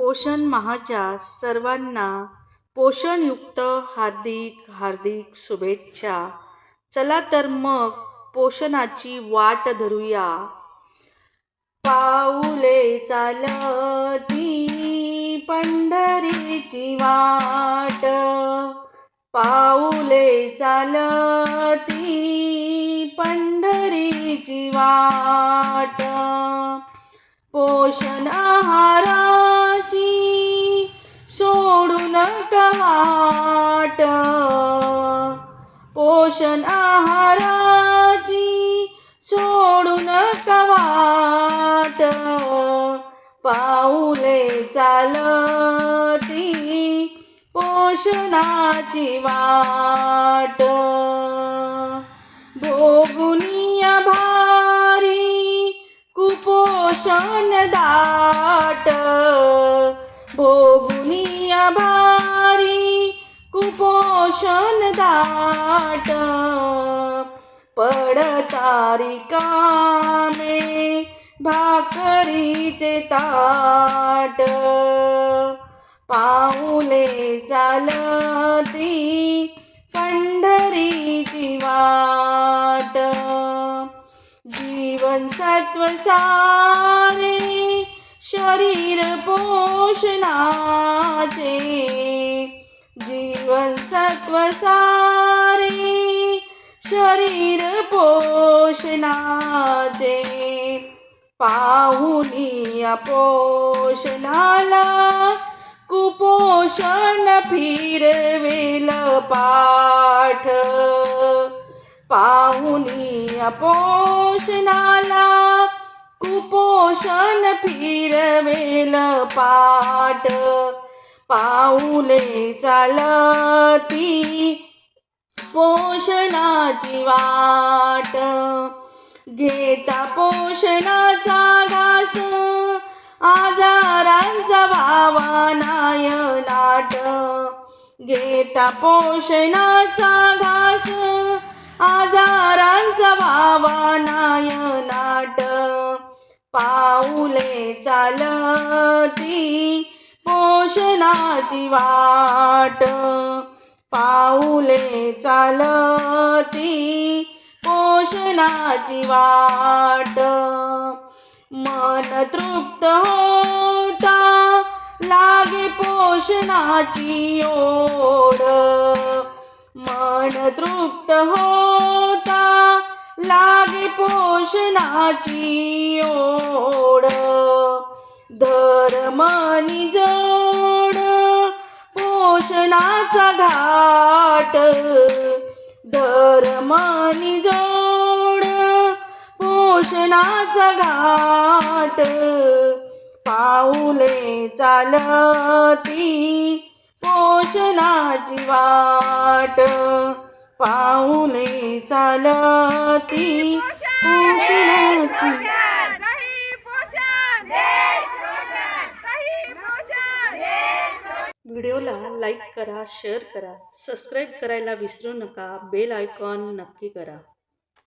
पोषण महाच्या सर्वांना पोषणयुक्त हार्दिक हार्दिक शुभेच्छा. चला तर मग पोषणाची वाट धरूया. पाऊले चालती पंढरीची वाट. पाऊले चालती पंढरीची वाट. पोषण पोषण आहाराची सोडू नका वाट. पाऊले चालती पोषणाची वाट. भोगुनिया भारी कुपोषण दाट. भोगुनिया भारी कुपोषण दाट पडतारी कामे भाकरीचे ताट. पाऊले चालती पंढरीची वाट. जीवन सत्व सारे शरीर सत्व सारे शरीर पोषणाचे पाहुनी पोषणाला कुपोषण फिरवेल पाठ. पाहुनी पोषणाला कुपोषण फिरवेल पाठ. पाऊले चालती. पोषणाची वाट. घेता पोषणाचा घास. आजारांचा वावा नायनाट घेता पोषणाचा घास. आजारांचा वावा नायनाट पाऊले चालती. देवाची वाट. पाऊले चालती पोषणाची वाट. मन तृप्त होता लागे पोषणाची ओढ. मन तृप्त होता लागे पोषणाची ओढ. धर्म पोषणाचा घाट पाऊले चालती पोषणाची वाट पाऊले चालती पोषणाची व्हिडिओला लाईक करा शेअर करा सबस्क्राईब करायला विसरू नका बेल आयकॉन नक्की करा.